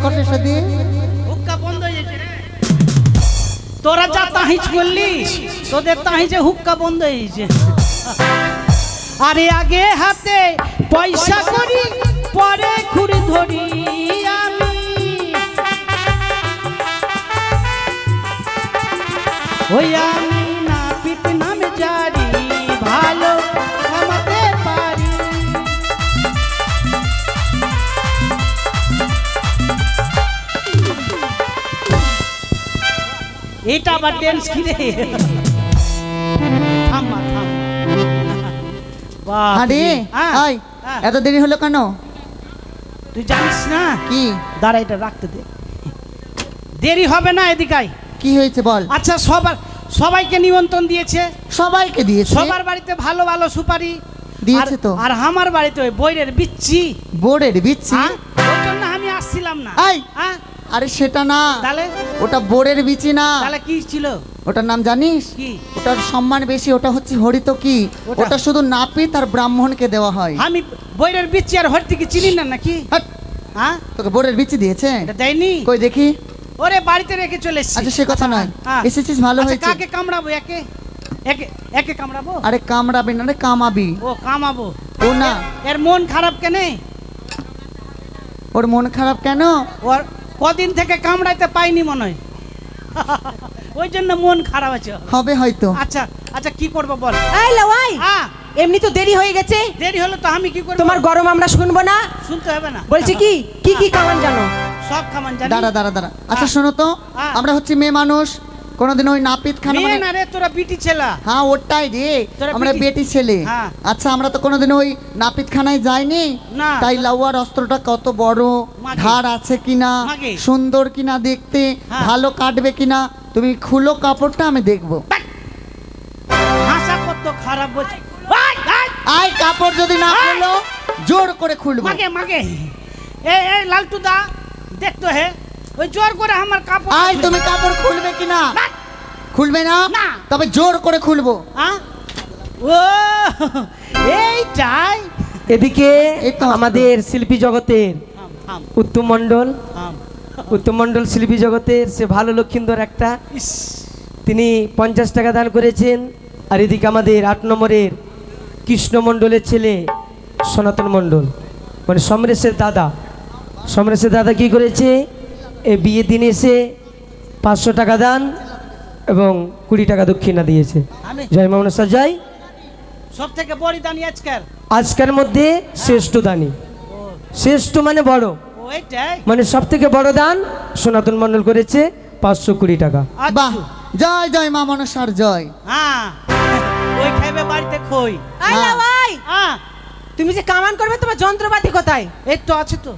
দিয়ে কটলেসটা হুক্কা বন্ধ হয়ে গেছে তোরা যা তাহিজ করলি তোদের তাহিজে হুক্কা বন্ধ হয়ে গেছে। আরে আগে হাতে পয়সা করি, পরে খুঁড়ি ধরি আমি। ওই আমি এটা আবার ড্যান্স কি রে? থামা থাম। আরে হ্যাঁ, আয় হ্যাঁ। এত দেরি হলো কেন? তুই জানিস না? কি? দাঁড়া এটা রাখতে দে। দেরি হবে না এদিকে আয়। কি হয়েছে বল? আচ্ছা সবার সবাইকে নিমন্ত্রণ দিয়েছে। সবাইকে দিয়েছে? সবার বাড়িতে ভালো ভালো সুপারি। দিয়েছে তো। আর আমার বাড়িতে ওই বইয়ের বিচ্ছি। বোর্ডের বিচ্ছি? আসছিলাম না। আয়। হ্যাঁ আরে সেটা না। তাহলে? ওটা বোর্ডের বিচি না। তাহলে কি ছিল? ওটার নাম জানিস? কি? ওটার সম্মান বেশি ওটা হচ্ছে হরিত কি? ওটা? শুধু নাপিত আর ব্রাহ্মণকে দেওয়া হয়। আমি বইয়ের বিচ্ছি আর হরতিকে চিনি না নাকি? হ্যাঁ। তোকে বোর্ডের বিচি দিয়েছে? এটা দেয়নি? কই দেখি। ওরে বাড়িতে রেখে চলে এসেছি। আচ্ছা সে কথা নয়। হ্যাঁ। এসেছিস ভালো আচ্ছা, হয়েছে। কাকে কামড়াবো? একে? একে একে কামড়াবো? আরে কামড়াবি না রে কামাবি। ও কামাবো। ও না। এর মন খারাপ কেনে? ওর মন খারাপ কেন? ওর কদিন থেকে কামড়াইতে পাইনি মনে হয়। ওই জন্য মন খারাপ আছে। হবে হয়তো। আচ্ছা আচ্ছা কি করব বল? এই লাওয়াই হ্যাঁ। এমনি তো দেরি হয়ে গেছে। দেরি হলো তো আমি কি করব? তোমার গরম আমরা শুনব না। শুনতে হবে না। বলছি কি কি কি কামান জানো? সব খামান জানি। দাঁড়া দাঁড়া দাঁড়া। আচ্ছা হ্যাঁ। শোনো তো হ্যাঁ। আমরা হচ্ছে মেয়ে মানুষ। কোনোদিন ওই নাপিত খানা মানে না রে তোরা বিটি ছেলা। হ্যাঁ ওটাই রে। আমরা বেটি- ছেলে। হ্যাঁ। আচ্ছা আমরা তো কোনোদিন ওই নাপিত খানায় যাইনি? তাই লাউয়ার অস্ত্রটা কত বড়? ধার আছে কিনা? সুন্দর কিনা দেখতে? হ্যাঁ। ভালো কাটবে কিনা? তুমি খুলো কাপড়টা আমি দেখব। ভাষা কত খারাপ বলছে। আয় কাপড় যদি না খুলো জোর করে খুলবো। মাগে মাগে। এ এ লালটু দা দেখতো হে। ওই জোর করে আমার কাপড় আয় তুমি কাপড় খুলবে কিনা? বাট! খুলবে না? না। তবে জোর করে খুলবো। হ্যাঁ? ও এইটাই। এদিকে আমাদের শিল্পী জগতের উত্তম মণ্ডল। উত্তম মণ্ডল শিল্পী জগতের সে ভালো লক্ষিন্দর একটা। ইস। তিনি পঞ্চাশ টাকা দান করেছেন। আর এদিকে আমাদের আট নম্বরের কৃষ্ণ মণ্ডলের ছেলে সনাতন মণ্ডল। মানে সমরেশের দাদা। সমরেশের দাদা কি করেছে? এ বিয়ে দিন এসে পাঁচশো টাকা দান এবং কুড়ি টাকা দক্ষিণা দিয়েছে। আমি জয় মামনসা জয়। সব থেকে বড় দানি আজকাল আজকের মধ্যে শ্রেষ্ঠ দানি। শ্রেষ্ঠ মানে বড়। মানে সব থেকে বড় দান সনাতন মণ্ডল করেছে পাঁচশো কুড়ি টাকা। বাহ। আচ্ছা জয় জয় মা মনসার জয়। হ্যাঁ। ওই খাইবে বাড়িতে খই। এই হ্যাঁ। লাওয়াই। হ্যাঁ। তুমি যে কামান করবে তোমার যন্ত্রপাতি কোথায়? এই তো আছে তো।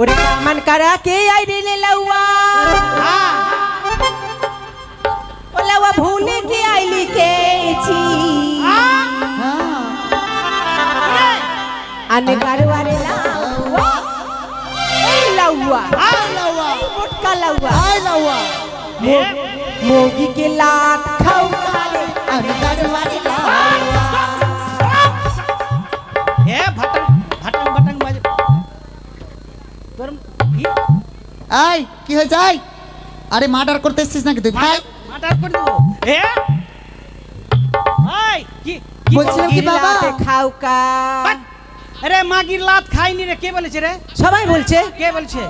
ওরে কামান কারা কে আই রে লে লাউয়া হ্যাঁ। দেওয়া ভুলে কি আই লিখেছি? হ্যাঁ। আনে কারোয়ার লাউয়া। লাউয়া। মোটকা লাউয়া। লাউয়া। মোগি কে লাত খাও কালে আমি কারোয়ার লাউয়া হে ভাটাং ভাটাং ভাটাং বাজে। তোর কি আই কি হয়ে যায় আরে মার্ডার করতে এসেছিস নাকি তুই? ভাই করে দেবো। কি বলছিলাম কি বাবা? খাও কা? আরে মাগির লাত খাইনি রে কে বলেছে রে? সবাই বলছে। কে বলছে?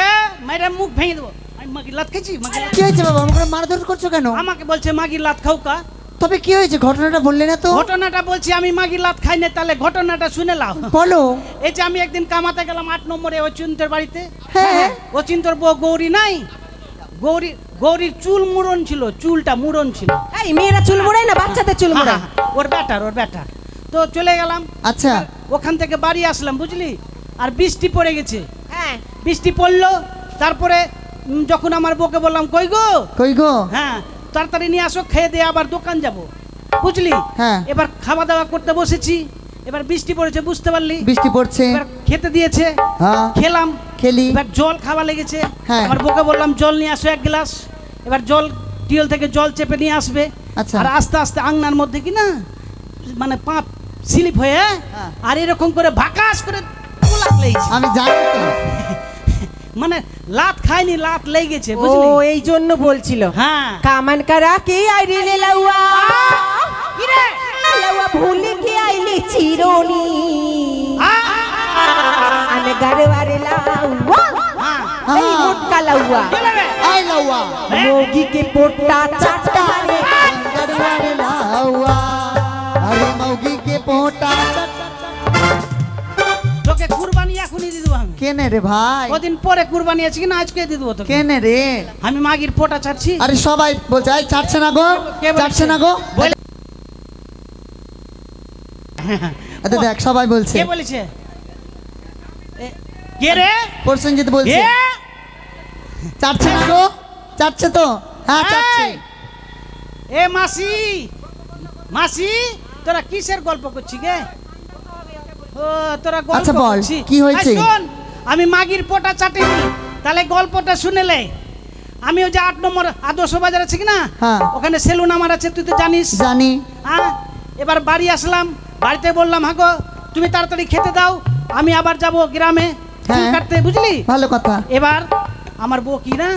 এ মেরে মুখ ভেঙে দেবো। আমি মাগির লাত মাগির কি হয়েছে বাবা? আমাকে মারধর করছ কেন? আমাকে বলছে মাগির লাত খাও কা। তবে কি হয়েছে? ঘটনাটা বললে না তো? ঘটনাটা বলছি আমি মাগির লাত খাই না তাহলে ঘটনাটা শুনে লাও বলো। এই যে আমি একদিন কামাতে গেলাম আট নম্বরে ওই চিন্তর বাড়িতে। হ্যাঁ। ও চিন্তর বউ গৌরী নাই। গৌরী গৌরীর চুল মুড়ন ছিল চুলটা মুড়ন ছিল। এই মেয়েরা চুল মোড়ায় না বাচ্চাদের চুল মোড়ায়? হ্যাঁ, হ্যাঁ, ওর ব্যাটার ওর ব্যাটার। তো চলে গেলাম। আচ্ছা। ওখান থেকে বাড়ি আসলাম বুঝলি? আর বৃষ্টি পড়ে গেছে। হ্যাঁ। বৃষ্টি পড়ল তারপরে যখন আমার বউকে বললাম কই গো? কই গো? হ্যাঁ তাড়াতাড়ি নিয়ে আসো খেয়ে দিয়ে আবার দোকান যাব। বুঝলি? হ্যাঁ। এবার খাওয়া দাওয়া করতে বসেছি। এবার বৃষ্টি পড়েছে বুঝতে পারলি? বৃষ্টি পড়ছে। এবার খেতে দিয়েছে। হ্যাঁ। খেলাম। খেলি। এবার জল খাওয়া লেগেছে। হ্যাঁ। আমার বউকে বললাম জল নিয়ে আসো এক গ্লাস। এবার জল টিউল থেকে জল চেপে নিয়ে আসবে আচ্ছা। আর আস্তে আস্তে আংনার মধ্যে কি না মানে পাপ স্লিপ হয়ে হ্যাঁ। আর এরকম করে ভাকাস করে আমি জানি তো মানে লাত খায়নি লাত লেগেছে ও বুঝলি এই জন্য বলছিল হ্যাঁ কামান করা কে আইরে লে লাউয়া কি রে? লাউয়া ভুলে কে আইলে চিরনি হ্যাঁ? আনে গড়বারে লাউয়া। এই মোটকা লাউয়া। আই লাউয়া চাটা রে। লাউয়া। আরে তোকে কুরবানি আমি। কেনে রে ভাই? পরে কুরবানি আছে আজকে তোকে। কেনে রে? আমি মাগির পোটা ছাড়ছি। আরে সবাই বলছে আই ছাড়ছে না গো ছাড়ছে না গো? দেখ সবাই বলছে। কে বলেছে? কে রে? প্রসেনজিৎ বলছে। গো চাটছে তো? হ্যাঁ এই! এ মাসি! মাসি তোরা কিসের গল্প করছি গে? ও তোরা গল্প আচ্ছা করছি। কি হয়েছে? শোন, আমি মাগির পোটা চাটিনি। তাহলে গল্পটা শুনেলে আমি ওই যে আট নম্বর আদর্শ বাজার আছে কি না? হ্যাঁ। ওখানে সেলুন আমার আছে তুই তো জানিস। জানি। হ্যাঁ এবার বাড়ি আসলাম। বাড়িতে বললাম হাগো তুমি তাড়াতাড়ি খেতে দাও। আমি আবার যাব গ্রামে। হ্যাঁ। কাটতে বুঝলি? ভালো কথা। এবার আমার বউ কি না?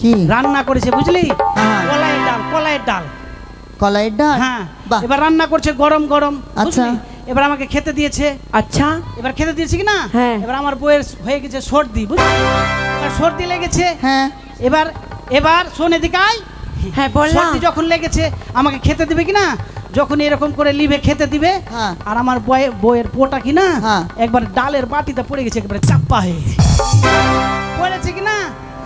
কি? রান্না করেছে বুঝলি? হ্যাঁ। কলাইয়ের ডাল কলাইয়ের ডাল। কলাইয়ের ডাল? হ্যাঁ। এবার রান্না করছে গরম গরম আচ্ছা। এবার আমাকে খেতে দিয়েছে। আচ্ছা। এবার খেতে দিয়েছে কি না? হ্যাঁ। এবার আমার বউয়ের হয়ে গেছে সর্দি বুঝলি? এবার সর্দি লেগেছে। হ্যাঁ। এবার এবার শোন এদিকে আয়। হ্যাঁ সর্দি যখন লেগেছে আমাকে খেতে দিবে কি না? যখন এরকম করে লিভে খেতে দিবে হ্যাঁ। আর আমার বয়ে বইয়ের পোটা কিনা হ্যাঁ। একবার ডালের বাটিতে পড়ে গেছে একবারে চাপ্পা হয়ে পড়েছে কিনা?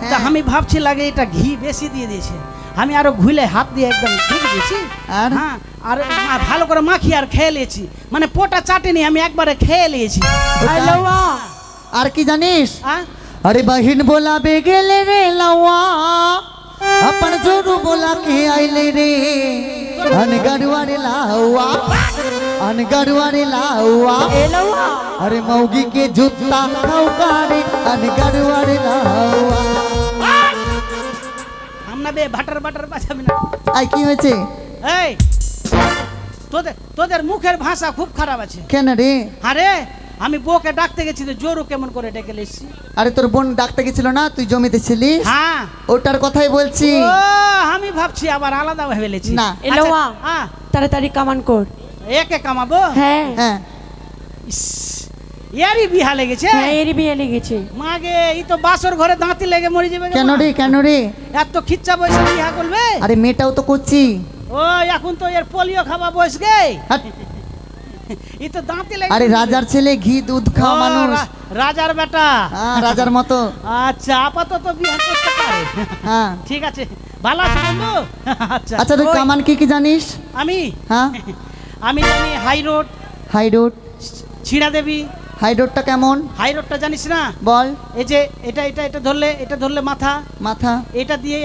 তা হ্যাঁ। আমি ভাবছি লাগে এটা ঘি বেশি দিয়ে দিয়েছে। আমি আরও ঘুলে হাত দিয়ে একদম ঢেকে দিয়েছি। আর? হ্যাঁ আর ভালো করে মাখি আর খেয়ে নিয়েছি। মানে পোটা চাটেনি আমি একবারে খেয়ে নিয়েছি। আর কি জানিস? আরে বাহিন বে গেলে রে লাওয়া আপন জোরু বোলা কে আইলে রে। रे अनगढ़वा रे लावा अनगढ़वा रे लावा अरे मौगी के जूता खौका रे अनगढ़वा रे लावा আমরা বে ভাটার বাটার বাজাবি না আই কি হয়েছে এই তোদের তোদের মুখের ভাষা খুব খারাপ আছে কেন রে আরে আমি বউকে ডাকতে গেছি তো জোরু কেমন করে ডেকে এসছি আরে তোর বোন ডাকতে গেছিল না? তুই জমিতে ছিলিস? হ্যাঁ। ওটার কথাই বলছি। ও আমি ভাবছি আবার আলাদা ভেবে লেছি। না। এলোয়া। হ্যাঁ তাড়াতাড়ি কামান কর। একে কামাবো? হ্যাঁ। হ্যাঁ। ইস, এরই বিহা লেগেছে? হ্যাঁ এরই বিয়ে লেগেছে। মাগে এই তো বাসর ঘরে দাঁতি লেগে মরে যাবে কেন রে কেন রে এত খিচ্চা বয়সে বিহা করবে? আরে মেয়েটাও তো করছি। ও এখন তো এর পোলিও খাওয়া বয়স গে। হাট। তো দাঁতি লেগে আরে রাজার ছেলে ঘি দুধ খাওয়া মানুষ। রাজার বেটা। হ্যাঁ রাজার মতো। আচ্ছা আপাতত বিয়ে করতে পারে। হ্যাঁ। ঠিক আছে। ভালো আছো বন্ধু? আচ্ছা। আচ্ছা তুই কামান কি কি জানিস? আমি? হ্যাঁ। আমি জানি হাই রোড হাই রোড। ছিড়া দেবী হাই রোডটা কেমন? হাই রোডটা জানিস না? বল। এই যে এটা এটা এটা ধরলে এটা ধরলে মাথা। মাথা। এটা দিয়ে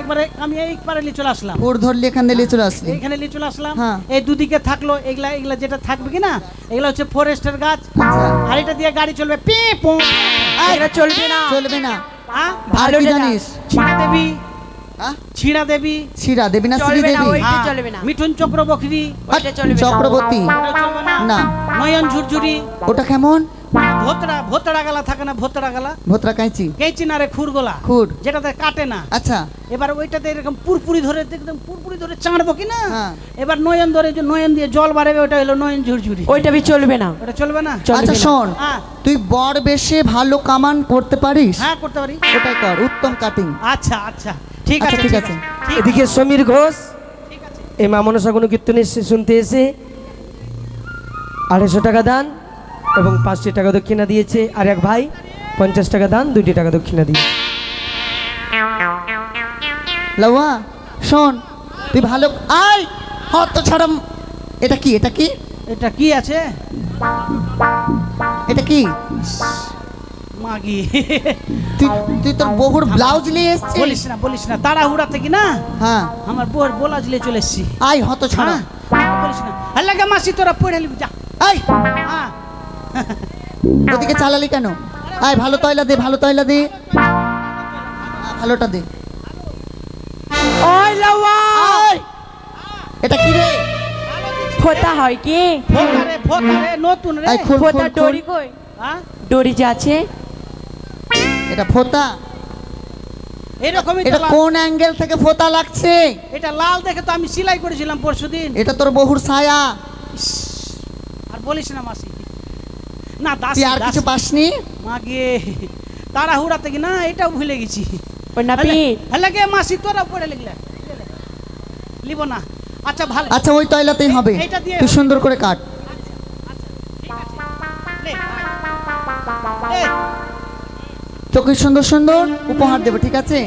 একবারে আমি এই পারে নিয়ে চলে আসলাম। ওর ধরলে এখানে নিয়ে চলে আসলি। এখানে নিয়ে চলে আসলাম। হ্যাঁ। এই দুদিকে থাকল এগুলা এগুলা যেটা থাকবে কি না এগুলা হচ্ছে ফরেস্টের গাছ। আচ্ছা। আর এটা দিয়ে গাড়ি চলবে পি পো। এটা চলবে না। চলবে না? আর কি ভালো জানিস? দেবী? ছিড়া দেবী। শিরা দেবী না শ্রী দেবী হ্যাঁ, চলবে না। মিঠুন চক্রবর্তী। ওইটা চলবে না। চক্রবর্তী? না। না। নয়ন ঝুরঝুরি। ওটা কেমন? ভোতরা ভোতরা গালা থাকে না ভোতরা গালা? ভোতরা কাঁচি কেঁচি না রে খুরগোলা খুর। যেটাতে কাটে না। আচ্ছা। এবার ওইটাতে এরকম পুরপুরি ধরে একদম পুরপুরি ধরে চাঁড়বো কি না? হ্যাঁ। এবার নয়ন ধরে যে নয়ন দিয়ে জল বাড়াবে ওটা হলো নয়ন ঝুরঝুরি। ওইটা বি চলবে না। ওটা চলবে না? আচ্ছা শোন। হ্যাঁ। তুই বর বেশে ভালো কামান করতে পারিস? হ্যাঁ করতে পারি। ওটাই কর উত্তম কাটিং আচ্ছা আচ্ছা। ঠিক আচ্ছা, আছে ঠিক আছে। এদিকে সমীর ঘোষ এই মামনসা কোনো কীর্তন এসে শুনতে এসে আড়াইশো টাকা দান এবং পাঁচটি টাকা দক্ষিণা দিয়েছে। আর এক ভাই পঞ্চাশ টাকা দান দুইটি টাকা দক্ষিণা দিয়েছে লাউয়া শোন তুই ভালো আয়! হত ছাড়াম এটা কি এটা কি? এটা কি আছে? এটা কি? মাগি। তুই তুই তোর বহুর ব্লাউজ নিয়ে এসছিস? বলিস না বলিস না তাড়াহুড়া থেকে না? হ্যাঁ। আমার বউর বোলা ঝুলে চলে এসছি। আয় হত ছাড়া। হ্যাঁ বলিস না। আল্লাহকে মাসি তোরা পড়ে নিবি যা। আয়। হ্যাঁ। ওদিকে চালালি কেন? আয় ভালো তয়লা দে ভালো তয়লা দে। ভালোটা দে। ওই এটা কি রে? ফোতা হয় কি? ফোকা রে ফোকা রে নতুন রে। ফোতা ডরি কই? হ্যাঁ? ডরি যে আছে এটা ফোতা? এরকমই তো এটা কোন অ্যাঙ্গেল থেকে ফোতা লাগছে? এটা লাল দেখে তো আমি সেলাই করেছিলাম পরশুদিন। এটা তোর বহুর ছায়া। আর বলিস না মাসি। না দাসি তুই আর কিছু। পাসনি? মাগে তাড়াহুড়া থেকে না এটাও ভুলে গেছি। ওই নাপিত। হলে গে মাসি তোরাও পড়ে লিখলে। লিব না। আচ্ছা ভালো। আচ্ছা ওই তয়লাতেই হবে। তুই সুন্দর করে কাট। লে, এ, তোকে সুন্দর সুন্দর উপহার দেবো ঠিক আছে?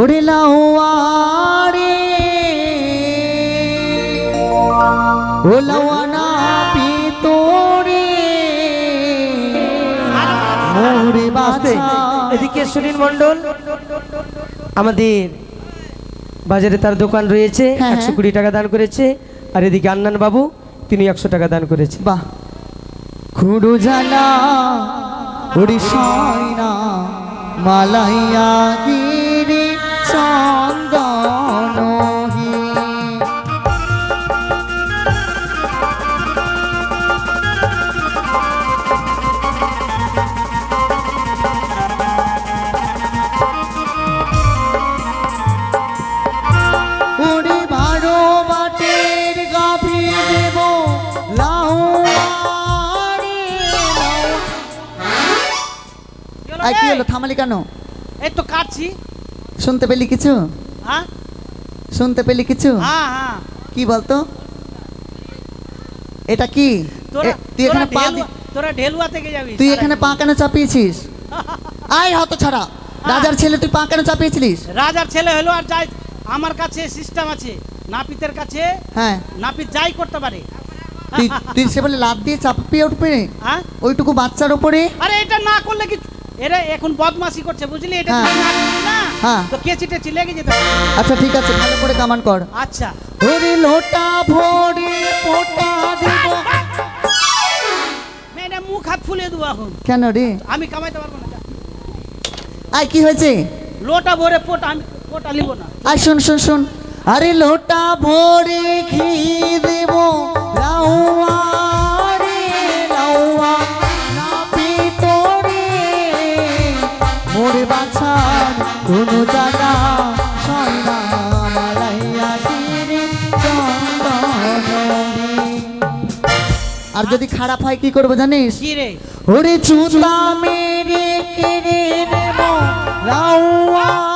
ওরে লাওয়ারে ও লাওয়ানা পিতরে মোরে এদিকে সুনীল মণ্ডল। আমাদের বাজারে তার দোকান রয়েছে হ্যাঁ, একশো হ্যাঁ। কুড়ি টাকা দান করেছে আর এদিকে আন্নান বাবু তিনি একশো টাকা দান করেছে। বাহ। খুড়ু জানা উড়িষ্যাইনা মালাইয়া গিরি কেন? এই তো কাটছি। শুনতে পেলি কিছু? হ্যাঁ? শুনতে পেলি কিছু? হ্যাঁ হ্যাঁ। কি বলতো? এটা কি? তুই এখানে পা তোরা ঢেলুয়া থেকে যাবি তুই এখানে পা কেন চাপিয়েছিস? আয় হত ছাড়া। রাজার ছেলে তুই পা কেন চাপিয়েছিলিস? রাজার ছেলে হলো আর যাই আমার কাছে সিস্টেম আছে। নাপিতের কাছে হ্যাঁ। নাপিত যাই করতে পারে। তুই তুই সে বলে লাভ দিয়ে চাপিয়ে উঠবে? হ্যাঁ? ওইটুকু বাচ্চার উপরে? আরে এটা না করলে কি এরা এখন বদমাশি করছে বুঝলি? এটা হ্যাঁ। না? হ্যাঁ। তো কেচি টেচি লেগে যেতে আচ্ছা ঠিক আছে ভালো করে কামান কর। আচ্ছা। ওরে লোটা ভরে পোটা দিব। মেয়েটা মুখ হাত ফুলে দেবো এখন। কেন রে? আমি কামাইতে পারব না। আয় কি হয়েছে? লোটা ভরে পোটা আমি পোটা নিব না। আয় শোন শোন শোন। আরে লোটা ভরে ঘি দেব লাউয়া যদি আচ্ছা, খারাপ আচ্ছা। হয় কি করব জানিস? ওরে চুতা মেরে কেরে রে রাউয়া